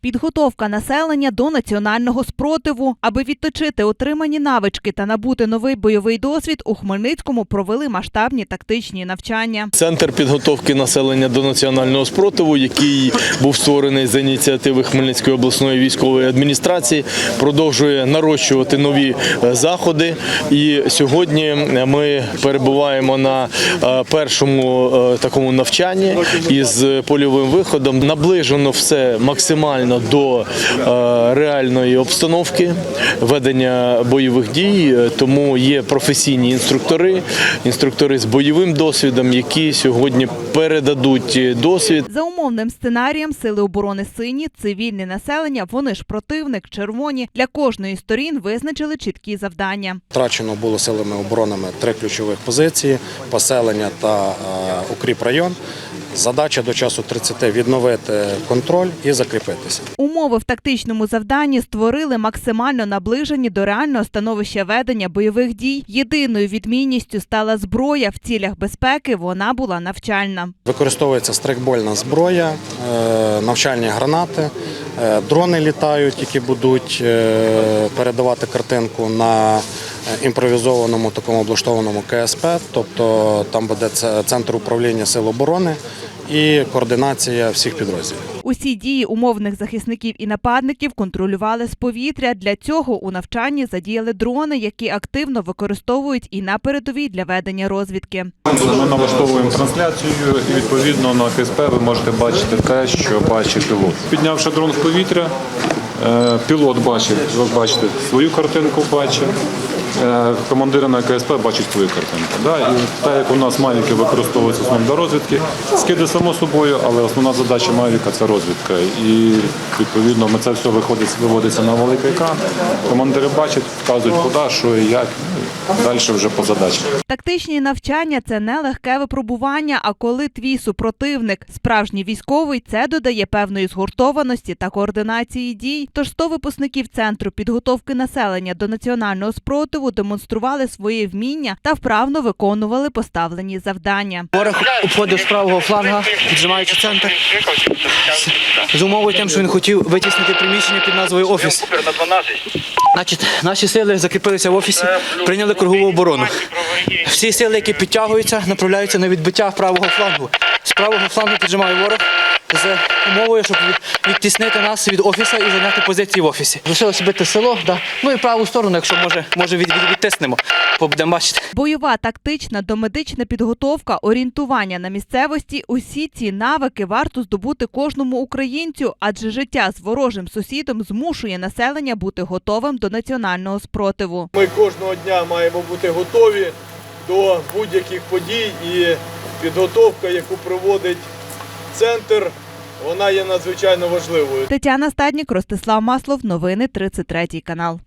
Підготовка населення до національного спротиву. Аби відточити отримані навички та набути новий бойовий досвід, у Хмельницькому провели масштабні тактичні навчання. Центр підготовки населення до національного спротиву, який був створений за ініціативи Хмельницької обласної військової адміністрації, продовжує нарощувати нові е, заходи. І сьогодні ми перебуваємо на е, першому е, такому навчанні із польовим виходом. Наближено все максимально до е, реальної обстановки ведення бойових дій. Е, Тому є професійні інструктори, інструктори з бойовим досвідом, які сьогодні передадуть е, досвід За умовним сценарієм сили оборони сині, цивільне населення, вони ж противник, червоні. Для кожної з сторін визначили чіткі завдання. Втрачено було силами оборонами три ключових позиції: поселення та укріп район. Задача до часу 30 відновити контроль і закріпитися. Умови в тактичному завданні створили максимально наближені до реального становища ведення бойових дій. Єдиною відмінністю стала зброя. В цілях безпеки вона була навчальна. Використовується стрейкбольна зброя, е, навчальні гранати, е, дрони літають, які будуть е, передавати картинку на імпровізованому такому облаштованому КСП, тобто там буде центр управління сил оборони і координація всіх підрозділів. Усі дії умовних захисників і нападників контролювали з повітря. Для цього у навчанні задіяли дрони, які активно використовують і на передовій для ведення розвідки. Ми налаштовуємо трансляцію і відповідно на КСП ви можете бачити те, що бачить пілот. Піднявши дрон в повітря, е, пілот бачить, ви бачите, свою картинку бачить. Е, Командир на КСП бачить свою картинку. Да? І так як у нас Мавіки використовуються основно для розвідки, скиди само собою, але основна задача Мавіка це розвідка. І відповідно ми це все виходить, виводиться на великий екран. Командири бачать, вказують куди, що і як. Далі вже по задачі. Тактичні навчання це не легке випробування. А коли твій супротивник справжній військовий, це додає певної згуртованості та координації дій. Тож 100 випускників центру підготовки населення до національного спротиву демонстрували свої вміння та вправно виконували поставлені завдання. Ворог обходив з правого фланга, піджимаючи центр. З умовою тим, що він хотів витіснити приміщення під назвою Офіс. Значить, наші сили закріпилися в офісі, прийняли кругову оборону. Всі сили, які підтягуються, направляються на відбиття правого флангу. З правого флангу піджимає ворог з умовою, щоб відтіснити нас від офісу і зайняти позиції в офісі. Лишилося бити село, да. ну і праву сторону, якщо може, може від, від, відтиснемо, бо будемо бачити. Бойова, тактична, домедична підготовка, орієнтування на місцевості усі ці навики варто здобути кожному українцю, адже життя з ворожим сусідом змушує населення бути готовим до національного спротиву. Ми кожного дня маємо бути готові до будь-яких подій і підготовка, яку проводить центр, вона є надзвичайно важливою. Тетяна Стаднік, Ростислав Маслов, новини 33 канал.